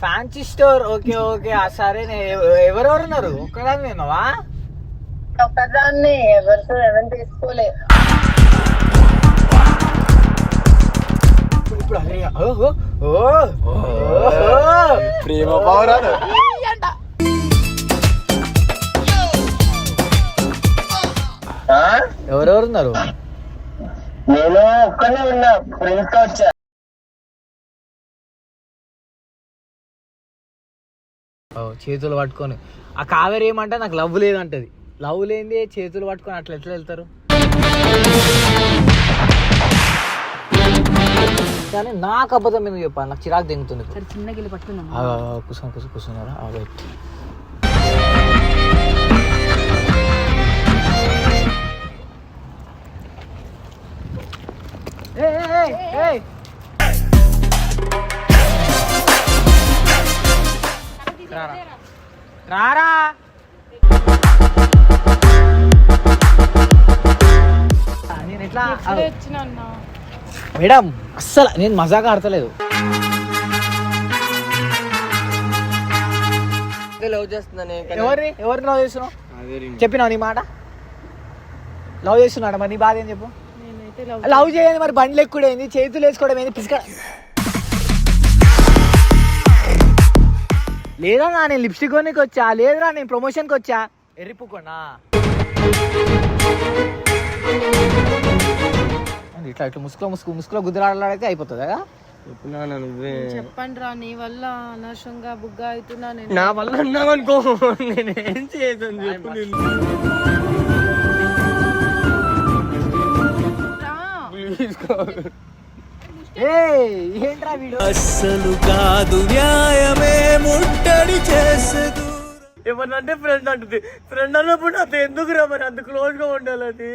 Fancy store okay okay ఆ సరే ఎవరెవరు ఉన్నారు? ఒక్కదాన్ని విన్నావా ఒక్కదాన్ని ఎవరితో ఎవరిని తీసుకోలే. ఇప్పుడు ఓ. ప్రేమ పౌరాలు ఎవరెవరు ఉన్నారు నేను ఒక్కనే ఉన్నా ఫ్రెండ్స్తో వచ్చా. ఓ, చేతులు పట్టుకొని. ఆ కావేరి ఏమంటే నాకు లవ్ లేదంటది. లవ్ లేనిది చేతులు పట్టుకొని అట్లా ఎట్లా వెళ్తారు? కానీ నాకు అబద్ధం ఎందుకు చెప్పాలి? నాకు చిరాకు దింగుతుంది. కూర్చొని కూర్చొని కూర్చున్నారా? వెయిట్. రారా. నేను ఎట్లా? మేడం అస్సలు నేను మజాగా ఆడతలేదు. లవ్ చేస్తున్నాను ఎవరిని? ఎవరిని లవ్ చేస్తున్నావు? చెప్పినావు నీ మాట? లవ్ చేస్తున్నాడు మరి? నీ బాధ ఏం చెప్పు? లవ్ చేయండి మరి బండ్లు ఎక్కువ ఏంది చేతులు వేసుకోవడం ఏంది? పిసుక లేదా నా నేను లిప్స్టిక్ కొనికి వచ్చా లేదురా నేను ప్రమోషన్కి వచ్చా ఎర్రిపుకోనా ఇట్లా ఇట్లా ముసుగులో ముసుగు ముసుగులో గుద్దులాడలాడితే అయిపోతుంది? కదా చెప్పండి రా నీ వల్ల అనవసరంగా బుగ్గ అవుతున్నా నేను. నా వల్ల అన్నావనుకో నేను ఏం చేసాను చెప్పు అస్సలు కాదు న్యాయమే ముట్టడి చేసదు ఏమన్నంటే ఫ్రెండ్ అంటుంది. ఫ్రెండ్ అన్నప్పుడు అంత ఎందుకు రా మరి? అంత క్లోజ్గా ఉండాలని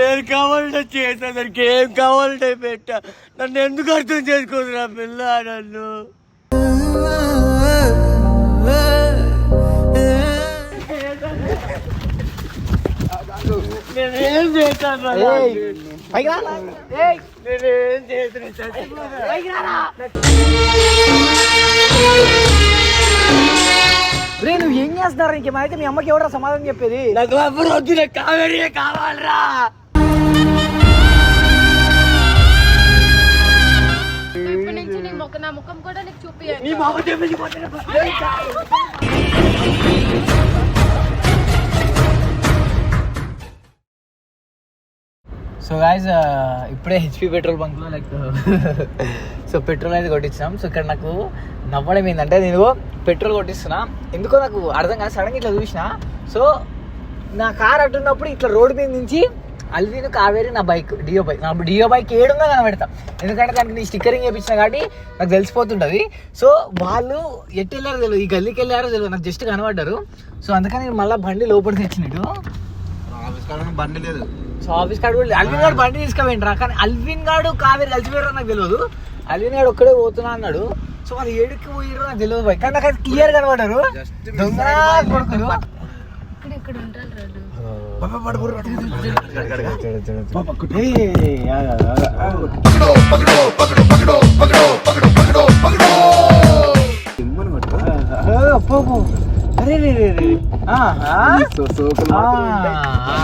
ఏం కావాలంటే చేసా దానికి ఏం కావాలంటే పెట్టా. నన్ను ఎందుకు అర్థం చేసుకోదురా పిల్ల నన్ను? నేనేం చేశాను రా ఏయ్, పైకి రా. ఏయ్, నేనేం. రే. నువ్వు ఏం చేస్తున్నారా? ఇంకేమైతే మీ అమ్మకి ఎవరా సమాధానం చెప్పేది? నాకు ఎవరు వద్దు నాకు కావేరీ కావాలరా. ఇప్పటి నుంచి నీ ముఖం నా ముఖం కూడా నీకు చూపియాలి నీ మామ చెప్పేసి సో గాయస్ uh, ఇప్పుడే హెచ్పి పెట్రోల్ బంక్లో లైక్ సో పెట్రోల్ అయితే కొట్టించినాం. సో ఇక్కడ నాకు నవ్వడం ఏంటంటే నేను పెట్రోల్ కొట్టిస్తున్నా. ఎందుకో నాకు అర్థం కాదు సడన్గా ఇట్లా చూసిన. సో నా కార్ అట్టున్నప్పుడు ఇట్లా రోడ్డు మీద నుంచి అల్విన్ కావేరి నా బైక్ డియో బైక్ నా డియో బైక్ ఏడుందో కనబెడతా. ఎందుకంటే దానికి నీ స్టిక్కరింగ్ చేయించిన కాబట్టి నాకు తెలిసిపోతుంటుంది. సో వాళ్ళు ఎటు వెళ్ళారో తెలియదు ఈ గల్లీకి వెళ్ళారో తెలియదు నాకు జస్ట్ కనబడ్డారు. సో అందుకని నేను మళ్ళీ బండి లోపలికి తెచ్చినట్టు బండి లేదు. సో ఆఫీస్ కాడు కూడా అల్విన్ గాడు బండి తీసుకుపోయిండ్రా. కానీ అల్విన్ గాడు కావేరి కలిసిపోయారు నాకు తెలియదు. అల్విన్ గాడు ఒక్కడే పోతున్నా అన్నాడు. సో వాళ్ళు ఏడుకి పోయారు నాకు తెలియదు బైక్ కానీ నాకు అది క్లియర్ కనబడ్డారు. దొంగ కొడుకులు. ఇక్కడ ఇక్కడ ఉంటారు రాడు అరే రే రే రే ఆ, ఆ? ఆ, ఆ.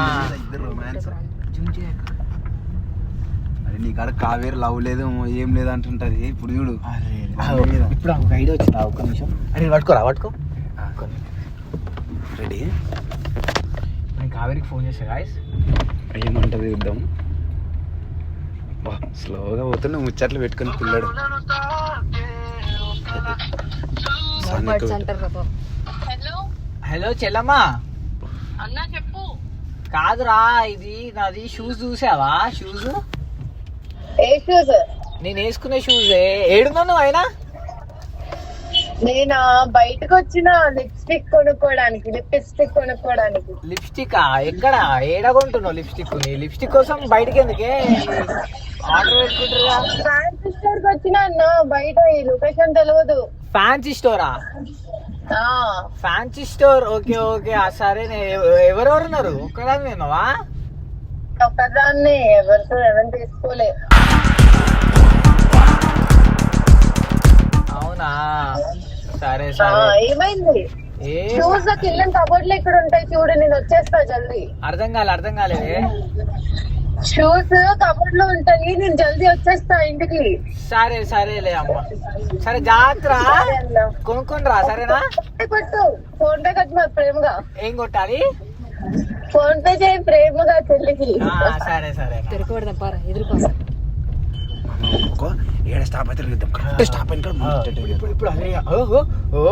అరే నీ కాడ కావేరి లవ్ లేదు ఏం లేదు అంటుంటది. ఇప్పుడు చూడు. అరే, ఇప్పుడు ఒక ఐడియా వచ్చింది. ఒక్క నిమిషం. అరే పట్టుకోరా పట్టుకో. రెడీ నేను కావేరికి ఫోన్ చేసా గాయస్ ఏమంటది చూద్దాం. బా స్లోగా పోతున్నా ముచ్చట్లు పెట్టుకుని పిల్లడు. హలో చెల్లమ్మా. అన్నా చెప్పు. కాదురా ఇది నాది షూస్ చూసావా? షూస్ ఏ షూస్ నేను వేసుకునే షూజే ఏడున్నా నువ్వు అయినా? నేను? బయటకు వచ్చిన లిప్స్టిక్ కొనుక్కోవడానికి లిప్స్టిక్ కొనుక్కోవడానికి. లిప్స్టిక్? ఎక్కడ? ఏడగొంటున్నావు లిప్స్టిక్ నీ? లిప్స్టిక్ కోసం బయటికి ఎందుకే? ఆర్డర్ పెట్టుకుంటారుగా. ఫ్యాన్సీ స్టోర్కి వచ్చిన అన్న బయట ఈ లొకేషన్ తెలియదు ఫ్యాన్సీ స్టోరా ఆ? Fancy store okay okay. ఆ సరే నే- ఎవ- ఎవరెవరు ఉన్నారు ఒక్కదాని నేనవా ఒకదాన్ని ఎవరితో ఎవరు తీసుకోలే. అవునా? సరే సరే. ఏమైంది? షూస్ కింద కబోర్డ్లు ఇక్కడ ఉంటాయి చూడు నేను వచ్చేస్తా జల్దీ. అర్థం కాలే అర్థం కాలేదే షూస్ కబోర్డ్లో ఉంటాయి నేను జల్దీ వచ్చేస్తా ఇంటికి. సరే సరేలే అమ్మ. సరే జాగ్రత్త. కొనుక్కొని రా సరేనా? కొట్టు? ఫోన్ పే కట్టు మరి ప్రేమగా. ఏం కొట్టాలి? ఫోన్ పే చేయి ప్రేమగా చెల్లికి. ఆ, సరే సరే. తిరగబడదాం పారా ఎదురుకోసం ఏడ స్టాప్ అయితే వెళ్దాం కరెక్ట్ స్టాప్ అయిన. ఇప్పుడు ఇప్పుడు అదే ఓహో ఓ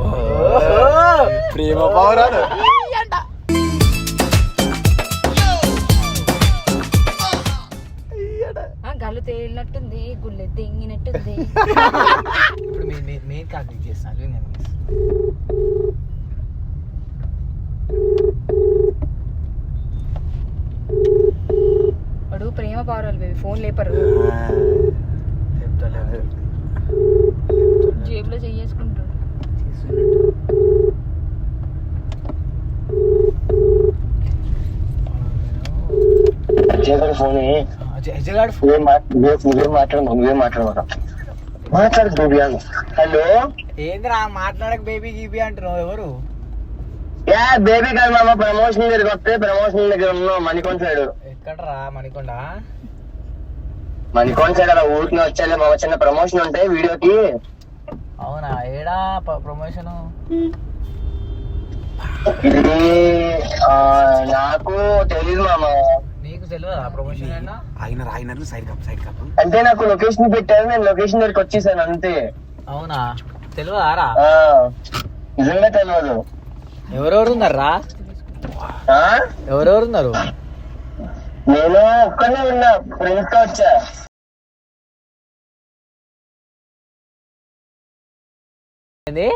ఓహో. ప్రేమ పౌరాలు గల్లు తేలినట్టుంది గుళ్ళె తెంగినట్టుంది. ఇప్పుడు మెయిన్ కాల్ చేస్తాను నేను వాడు ప్రేమ పావురాలు బేబీ ఫోన్ లేపరు చెప్తాలే జేబులో చెయ్యేసుకుంటాడు చేతులు ఫోన్ నువ్వే మా- నువ్వే- మాట్లాడు నువ్వే మాట్లాడమాట మాట్లాడు బేబీ అని. హలో? ఏంద్రా మాట్లాడక బేబీ గీబీ అంటున్నావు ఎవరు? యా బేబీ కాదు మామ ప్రమోషన్ దగ్గరికి వస్తే ప్రమోషన్ దగ్గర ఉన్నావు మణికొండ సైడ్. ఎక్కడరా మణికొండ? మణికొండ సైడ్ అలా ఊరికి వచ్చాలే మామ చిన్న ప్రమోషన్ ఉంటే వీడియోకి. అవునా ఏడా ప్రమోషన్? నాకు తెలీదు మామ. ఆయన ఆయన సైడ్ కప్ సైడ్ కప్ అంటే నాకు లొకేషన్ పెట్టారు నేను లొకేషన్ దగ్గరికి వచ్చేసాను అంతే. అవునా? తెలియదారా ఆ, నిజంగా తెలియదు ఎవరెవరు ఉన్నారా? ఆ? ఎవరెవరు ఉన్నారు? నేను ఒక్కనే ఉన్నా ఫ్రెండ్స్తో వచ్చా. ఏంది?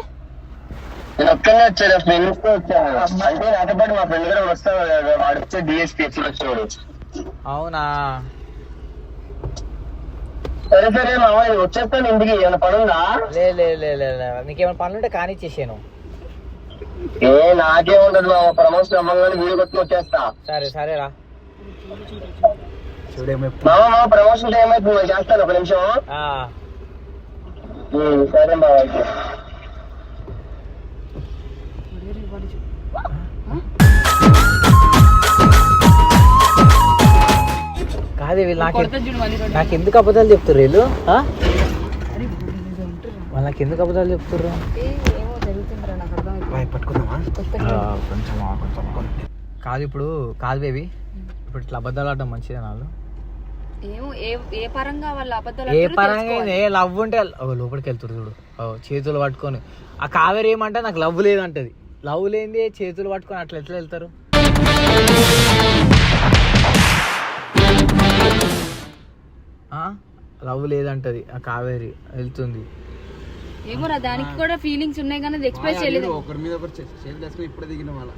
నేను ఒక్కనే వచ్చాను ఫ్రెండ్స్తో వచ్చాను. అంటే నాతో పాటు మా ఫ్రెండ్ కూడా వస్తాడు వాడు వచ్చే డిఎస్పీ ఎప్పుడు వచ్చాడు అవునా? సరే సరే మామ వచ్చేస్తాను ఇంటికి. ఏమైనా పని ఉందా లే లే లే లే లే. నీకేమైనా పనులుంటే కానిచ్చేసాను. ఏ నాకే ఉండదు మామ. ప్రమోషన్ అవ్వగానే వీడియో కొట్టుకుని వచ్చేస్తా. సరే సరేరా చూడేమో మామ మామ ప్రమోషన్ టైం నేను చేస్తాను ఒక నిమిషం. ఆ, ఉమ్, సరే మామ అయితే కాదు వీళ్ళు నాకు. నాకు ఎందుకు అబద్ధాలు చెప్తారు వీళ్ళు? వాళ్ళు నాకు ఎందుకు అబద్ధాలు చెప్తారు ఏ, ఏమో జరుగుతుందిరా నాకు అర్థం పట్టుకుందామా? కొంచెం కాదు ఇప్పుడు కాదు బేబీ. ఇప్పుడు ఇట్లా అబద్ధాలు ఆడడం మంచిదే నాలు ఏమో ఏ ఏ పరంగా వాళ్ళ ఏ పరంగా. ఏ లవ్ ఉంటే లోపలికి వెళ్తారు చూడు. ఓ, చేతులు పట్టుకొని. ఆ కావేరి ఏమంటే నాకు లవ్ లేదంటది. లవ్ లేనిది చేతులు పట్టుకొని అట్లా ఎట్లా వెళ్తారు? లవ్ లేదంటది ఆ కావేరి వెళ్తుంది. ఏమోరా దానికి కూడా ఫీలింగ్స్ ఉన్నాయి కానీ ఎక్స్ప్రెస్ చేయలేదు. ఒకరి మీద ఒకరు చేతులు వేసుకుని ఇప్పుడే దిగిన వాళ్ళ.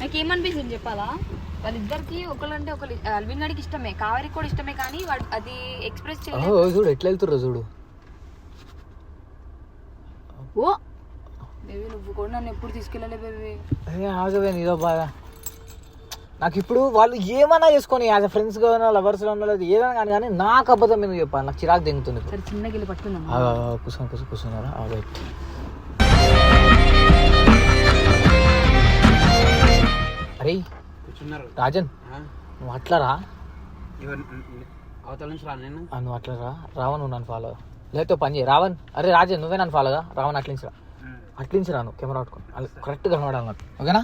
నాకు ఏమనిపిస్తుంది చెప్పాలా? వాళ్ళిద్దరికి ఒకళ్ళంటే ఒకళ్ళు అల్విన్ గడికి ఇష్టమే కావేరికి కూడా ఇష్టమే కానీ వాడు అది ఎక్స్ప్రెస్ చేయలేదు. చూడు ఎట్లా వెళ్తుర్రో చూడు. ఓ! బేబీ నువ్వు కూడా నన్ను ఎప్పుడు తీసుకెళ్ళలే బేబీ. ఆగవే నీదో బాధ. నాకు ఇప్పుడు వాళ్ళు ఏమన్నా చేసుకొని యాజ్ ఫ్రెండ్స్ గానో లవర్స్ గానో లేదు ఏదైనా కానీ కానీ నాకు అబద్ధం మీద చెప్పాలి? నాకు చిరాకు దిగుతుంది వెళ్ళి పట్టుకుందాం రైట్ అరే రాజన్ నువ్వు అట్లరా అవతల నుంచి రా నేను. నువ్వు అట్లా రా. రావణ్ నువ్వు నన్ను ఫాలో లేకపోతే పని చేయి. రావణ్ అరే రాజన్ నువ్వే నన్ను ఫాలోగా రావణ్ అట్లించి రా. అట్లించి రాను కెమెరా పట్టుకొని. అది కరెక్ట్గా కనబడాలి ఓకేనా?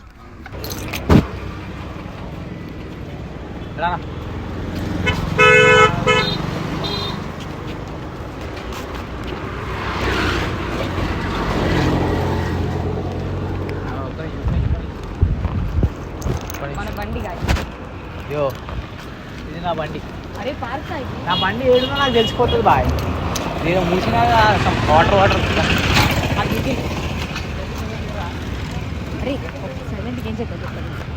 మన బండి కాదు యో ఇది నా బండి. అరే పార్క్ నా బండి ఏడునో నాకు తెలిసిపోతుంది బాయ్. నేను మూసినా వాటర్ వాటర్ అరే సైలెంట్గా ఏం చెప్పండి.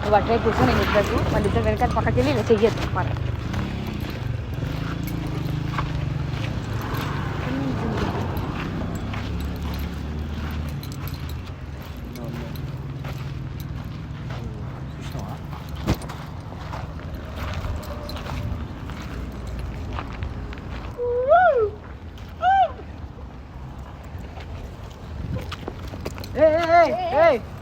నువ్వు అట్లే కూర్చో నేను ఇద్దరు వాళ్ళిద్దరు వెనక పక్కకి వెళ్ళి ఇలా చెయ్యొద్దు అనమాట Hey, hey, hey!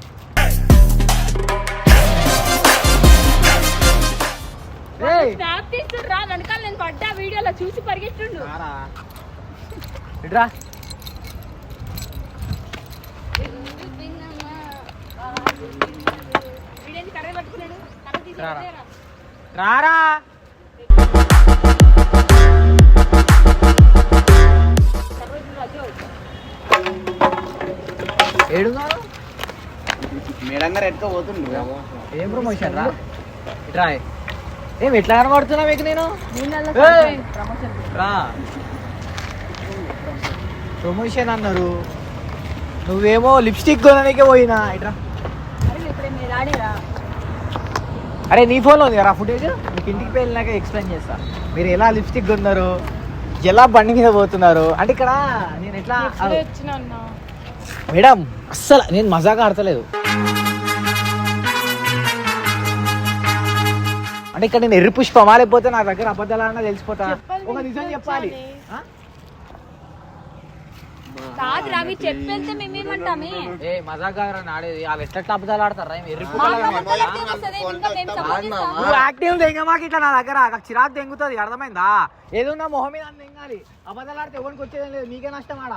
వీడియోలో చూసి పరిగెట్టుండు రారా. ఇట్రా. ఏడున్నారు? మేడం గారు పోతుండ్రు ఏం ప్రమోషన్ రా? ఇట్రా. ఏం ఎట్లా కనబడుతున్నా మీకు నేను? ప్రమోషన్ అన్నారు. నువ్వేమో లిప్స్టిక్ కొనడానికే పోయినా. ఇట్రా అరే నీ ఫోన్లో ఉంది కదా ఫుటేజ్ మీకు ఇంటికి వెళ్ళినాక ఎక్స్ప్లెయిన్ చేస్తా. మీరు ఎలా లిప్స్టిక్ కొన్నారు? ఎలా బండి మీద పోతున్నారు? అంటే ఇక్కడ నేను ఎట్లా మేడం అస్సలు నేను మజాగా ఆడతలేదు. అంటే ఇక్కడ నేను ఎర్రి పుష్పమా లేకపోతే నా దగ్గర అబద్ధాలన్నా తెలిసిపోతా? ఒక నిజం చెప్పాలి? కాదు రవి చెప్పేస్తే మేమేమంటామే? ఏ మజాగా ఆడేది వాళ్ళు ఎట్లా అబద్ధాలు ఆడతారా? ఎర్రి. నువ్వు యాక్టివ్ దెంగమాకి ఇట్లా నా దగ్గర నాకు చిరాకు దెంగుతుంది అర్థమైందా? ఏదున్నా మొహం మీద దెంగాలి అబద్ధాలు ఆడితే ఎవరికి వచ్చేది లేదు. మీకే నష్టం ఆడ.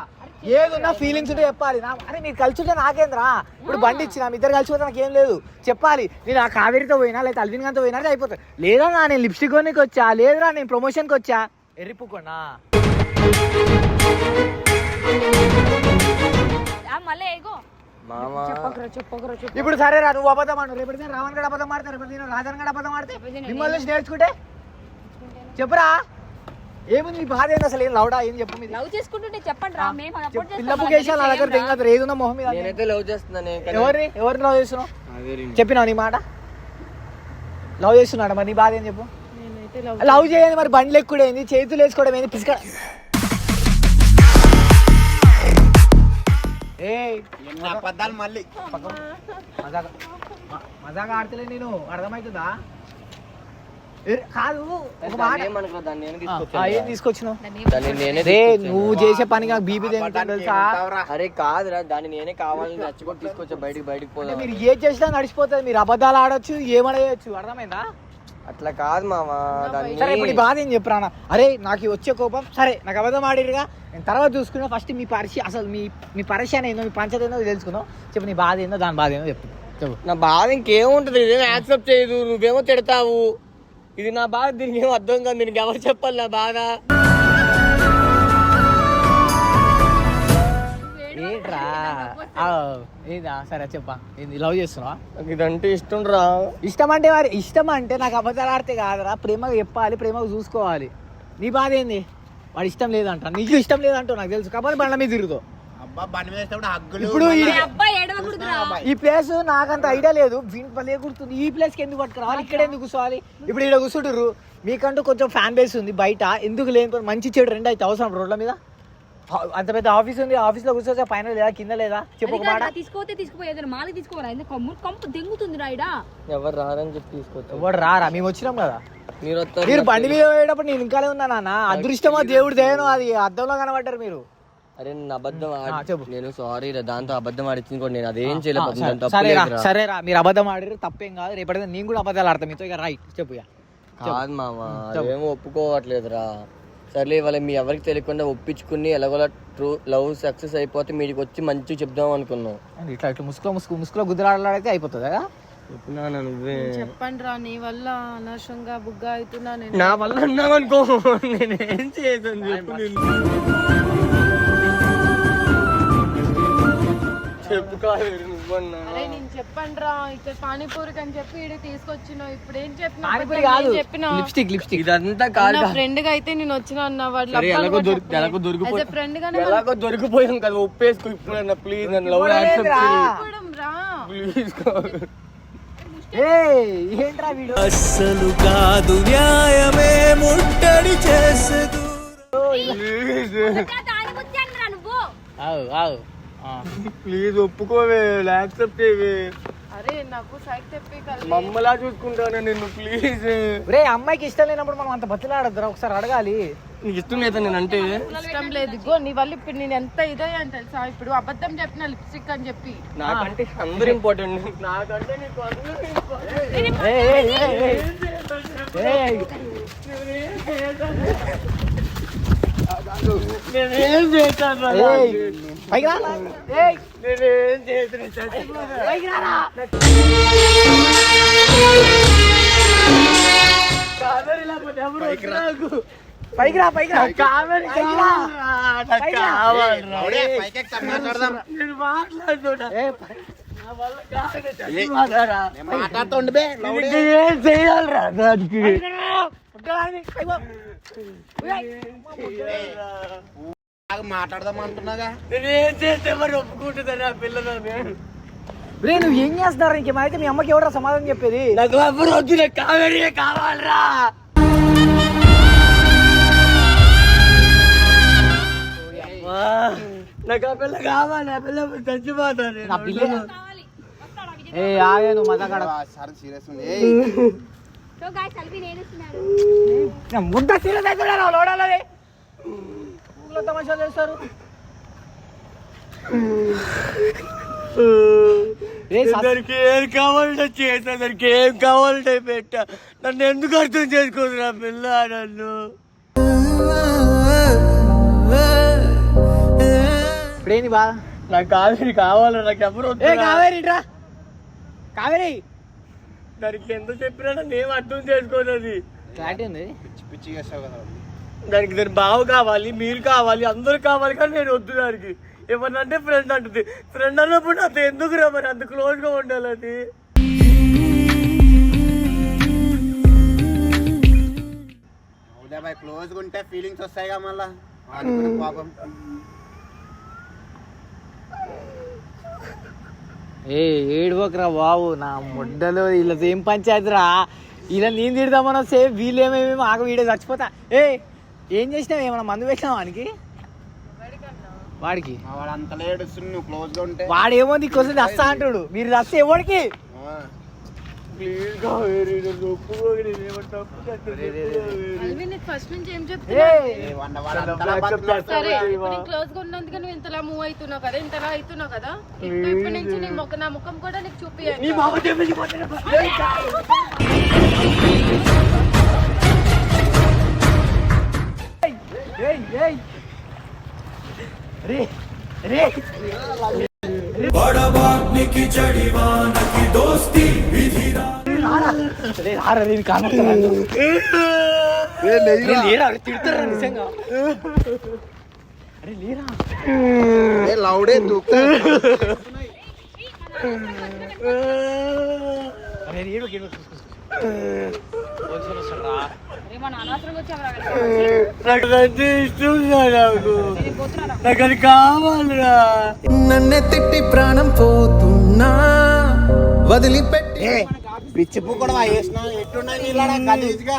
ఏదున్నా ఫీలింగ్స్ ఉంటే చెప్పాలి. నా అరే మీరు కలిసి ఉంటే నాకేంద్రా? ఇప్పుడు బండి ఇచ్చిన మీ ఇద్దరు కలిసి పోతే నాకేం లేదు. చెప్పాలి. నేను ఆ కావేరితో పోయినా లేదా అల్విన్ గారితో పోయినా అయిపోతుంది. లేదా నా నేను లిప్స్టిక్ కొనికి వచ్చా లేదురా నేను ప్రమోషన్కి వచ్చా? ఎర్రిపుకొన్నా ఆ, మళ్ళీ ఏగో ఇప్పుడు సరే రా నువ్వు అబద్ధం ఆడు. రేపటి దిన రావణ్ గడ అబద్ధం ఆడతారు రేపటి దిన రాజన్ గడ అబద్ధం ఆడితే మిమ్మల్ని నుంచి నేర్చుకుంటే? చెప్పురా. ఏముంది మీ బాధ ఏంది అసలు? ఏం లౌడా? ఏం చెప్పు మీది? లవ్ చేసుకుంటుంటే చెప్పండి రా మేము support చేస్తాం. పిల్ల పుకేశాలు నా దగ్గర రా. తెంగదు ఏదున్నా మొహం మీద నేనైతే లవ్ చేస్తున్నాను ఎవరిని? ఎవరిని లవ్ చేస్తున్నావు? చెప్పినావు నీ మాట? లవ్ చేస్తున్నాడు మరి? నీ బాధ ఏం చెప్పు? లవ్ చేయండి మరి బండ్లు ఎక్కువ ఏంది చేతులు వేసుకోవడం ఏంది పిసుక ఏయ్ అబద్ధాలు మళ్ళీ. మజాగా ఆడతలే నేను అర్థమవుతుందా? ఏ- కాదు ఏం తీసుకొచ్చినావు? రే. నువ్వు చేసే పనికి నాకు బీపీ తెలుసా? అరే కాదురా దాన్ని నేనే కావాలని నచ్చుకొని తీసుకొచ్చా బయటికి బయటికి పోదాం మీరు ఏం చేసినా నడిచిపోతుంది మీరు అబద్ధాలు ఆడొచ్చు ఏమడేయచ్చు అర్థమైందా? అట్లా కాదు మామ సరే ఇప్పుడు బాధ ఏం చెప్పరా అరే నాకు ఈ వచ్చే కోపం సరే నాకు అబద్ధం ఆడిరుగా. నేను తర్వాత చూసుకున్నా ఫస్ట్ మీ పరిశీ అసలు మీ మీ పరిశాన్ ఏందో మీ పంచత ఏందో తెలుసుకుందాం చెప్పు నీ బాధ ఏందో దాని బాధ ఏందో చెప్పు. చెప్పు. నా బాధ ఇంకేముంటది ఇదేం యాక్సెప్ట్ చేయదు నువ్వేమో తిడతావు. ఇది నా బాధ దీనికి ఏం అర్థం కాదు దీనికి ఎవరు చెప్పాలి నా బాధ? ఏంట్రా ఆ, ఏదా? సరే చెప్పా. ఏంది లవ్ చేస్తున్నావా? నాకు ఇదంటే ఇష్టం రా. ఇష్టం అంటే మరి ఇష్టం అంటే నాకు అబద్ధాలు ఆడితే కాదురా. ప్రేమగా చెప్పాలి ప్రేమగా చూసుకోవాలి. నీ బాధ ఏంది? వాడు ఇష్టం లేదంట. నీకు ఇష్టం లేదంటో నాకు తెలుసు. కాబట్టి బండ్ల మీద తిరుగుతావు. ఇప్పుడు ఈ- ప్లేస్ నాకంత ఐడియా లేదు. భలే గుర్తుంది. ఈ ప్లేస్కి ఎందుకు పట్టుకురావాలి? ఇక్కడ ఎందుకు కూర్చోవాలి? ఇప్పుడు ఇక్కడ కూర్చుంటారు మీకంటూ కొంచెం ఫ్యాన్ బేస్ ఉంది బయట. ఎందుకు లేని మంచి చెడు రెండు అయితే అవసరం రోడ్ల మీద? అంత పెద్ద ఆఫీస్ ఉంది ఆఫీస్లో కూర్చోచ్చా పైన లేదా కింద లేదా? చెప్పు ఒక మాట. తీసుకోతే తీసుకుపోయేది మాలకి తీసుకోవాలి? ఎందుకు కమ్ము? కంపు దెంగుతుంది రాయిడా ఎవరు రారని చెప్పి తీసుకొచ్చా ఎవడు రారా? మేము వచ్చినాం కదా. మీరు వస్తారు మీరు బండి మీద పోయేటప్పుడు నేను ఇంకానే ఉన్నా నాన్న. అదృష్టమో దేవుడు దేవను అది అద్దంలో కనబడ్డారు మీరు. అరే నేను అబద్ధం చెప్పు. నేను సారీ రా దాంతో అబద్ధం ఆడించింది కూడా నేను అదేం చేయలేదు తప్పు సరేరా లేదురా. సరేరా. మీరు అబద్ధం ఆడారు తప్పేం కాదు. రేపటి నేను కూడా అబద్ధాలు ఆడతాను మీతో. ఇక రైట్ చెప్పు కాదు మామ అదేమో ఒప్పుకోవట్లేదురా సర్లే ఇవాళ మీ ఎవరికి తెలియకుండా ఒప్పించుకుని ఎలాగోలా ట్రూ లవ్ సక్సెస్ అయిపోతే మీడికి వచ్చి మంచిగా చెప్దాం అనుకున్నాం. ఇట్లా ఇట్లా ముసుగులో ముసుగు ముసుగులో గుద్దులాడలాడైతే అయిపోతుంది? చెప్పండి రా నీ వల్ల అనవసరంగా బుగ్గ అవుతున్నా నేను. నా వల్ల అన్నావు అనుకో నేను ఏం చెప్పు కాదు అరే నేను ఇక్కడ అని చెప్పి ఈడ తీసుకొచ్చినావు. ఇప్పుడు ఏం చెప్పినా పానీపూరి కాదు. చెప్పిన లిప్స్టిక్ లిప్స్టిక్. ఇదంతా కాదు నా ఫ్రెండ్గా అయితే నేను వచ్చిన అన్న వాడు సరే ఎలాగో దొరికి ఎలాగో దొరికిపోయి ఫ్రెండ్ గానే ఎలాగో దొరికిపోయాం కదా ఇప్పుడు అన్న ప్లీజ్ నన్ను లవ్ యాక్సెప్ట్ చెప్పడం రా. ప్లీజ్ ఏ ఏంట్రా వీడు? అస్సలు కాదు న్యాయమే ముట్టడి చేసదు ఆవు ఆవు. ప్లీజ్ ఒప్పుకోవే యాక్సెప్ట్ చేయవే. అరే నాకు సైడ్ తెప్పి మమ్మలా చూసుకుంటాను నిన్ను ప్లీజ్. రే అమ్మాయికి ఇష్టం లేనప్పుడు మనం అంత బతిలాడద్దురా ఒకసారి అడగాలి. నీకు ఇష్టం లేదా నేనంటే? ఇష్టం లేదు ఇగో నీ వల్ల ఇప్పుడు నేను ఎంత ఇదయ్యాను తెలుసా? ఇప్పుడు అబద్ధం చెప్పిన లిప్స్టిక్ అని చెప్పి. నాకంటే అందరు ఇంపార్టెంట్. నాకంటే నీకు అందరూ important. నేనేం చేశాను ఏయ్. పైకి రా. ఏయ్. నేనేం చేశాను? పైకి రా. పైకి రా రా. రా. మాట్లాడదాం. నేను మాట్లాడుతున్నా. మాట్లాడుతుండే ఏం చేయాలిరా దానికి? మాట్లాడదాం అంటున్నాగా? నేనేం చేస్తే మరి ఒప్పుకుంటుందని ఆ పిల్లలని రే నువ్వు ఏం చేస్తున్నారు? ఇంకేమైతే మీ అమ్మకి ఎవరా సమాధానం చెప్పేది? నాకు ఎవరు వద్దు కావేరి కావాలరా. నాకు ఆ పిల్ల కావాలి ఆ పిల్ల చచ్చిపోతాను నా ఏ ఆగే నువ్వు మజాకాడ సరే సీరియస్ ఉంది సో గాయ్స్ అల్విన్ ఏడుస్తున్నాడు ముద్ద సీరియస్ అవుతున్నారు లోడాలది ఊళ్ళో తమాషా చేస్తారు. ఏ కావాలంటే చేసా ఏం కావాలంటే పెట్టా. నన్ను ఎందుకు అర్థం చేసుకోదు నా పిల్ల నన్ను? ఇప్పుడేంది బాధ నాకు కావేరి కావాలి నాకు ఎవరు రా. కావేరి ఇట్రా కావేరి. దానికి ఎంత చెప్పినా నన్ను ఏం అర్థం చేసుకోదు అది క్లారిటీ ఉంది. పిచ్చి పిచ్చి చేస్తావు కదా. దానికి దాని బావ కావాలి మీరు కావాలి అందరు కావాలి కానీ నేను వద్దు దానికి. ఏమన్నంటే ఫ్రెండ్ అంటుంది. ఫ్రెండ్ అన్నప్పుడు నాతో ఎందుకు రా మరి? అంత క్లోజ్గా ఉండాలి అది. క్లోజ్గా ఉంటే ఫీలింగ్స్ వస్తాయిగా మళ్ళా. పాపం ఏ ఏడువకరా బాబు నా ముడ్డలో వీళ్ళతో ఏం పంచాయతీరా? ఇలా నేను తిడదామన్నా సేమ్ వీళ్ళు ఏమేమి ఆగ వీడే చచ్చిపోతా. ఏ ఏం చేసినావు? ఏమన్నా మందు పెట్టినావా వానికి? వాడికి? వాడు ఏడుస్తుంది నువ్వు క్లోజ్గా ఉంటే. వాడేమో నీకోసం దస్తా అంటాడు. మీరు దస్తా ఎవడికి? ఆ. ప్లీజ్ కావేరి నన్ను ఒప్పుకోకు, నేను నీకు ఫస్ట్ నుంచి ఏం క్లోజ్గా ఉన్నందుకు నువ్వు ఇంతలా మూవ్ అవుతున్నావు కదా ఇంతలా అవుతున్నావు కదా? ఇప్పటి నుంచి నీ ముఖం నా ముఖం కూడా నీకు నీ రే కానొస్తాను లేరా? అరే తిడతారా నిజంగా? అరే లేరా? ఏ లౌడే దూకుతా అరే ఏడు ఏడు పోలీసులు వస్తారా? ఏమన్నా అనవసరంగా వచ్చావు నాకు అంటే ఇష్టం రా నాకు. నాకు అది కావాలిరా. నన్నే తిట్టి ప్రాణం పోతున్నా. వదిలిపెట్టి పిచ్చి కూడా వేసిన? ఎట్టున్నా నీళ్ళడా గలీజ్గా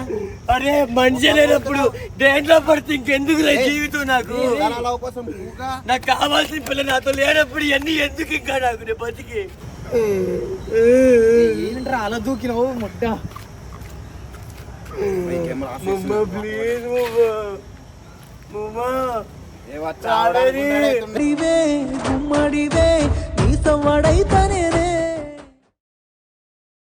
అరే మనిషి లేనప్పుడు దేంట్లో పడితే ఇంకెందుకు జీవితం నాకు? నాకు కావాల్సిన పిల్ల నాతో లేనప్పుడు ఇవన్నీ ఎందుకు ఇంకా నాకు నేను బతికి? ఏంట్రా అలా దూకినావు? ముమ్మ ప్లీజ్ గుమ్మడివే గుమ్మడివే నీ సవ్వడైతనే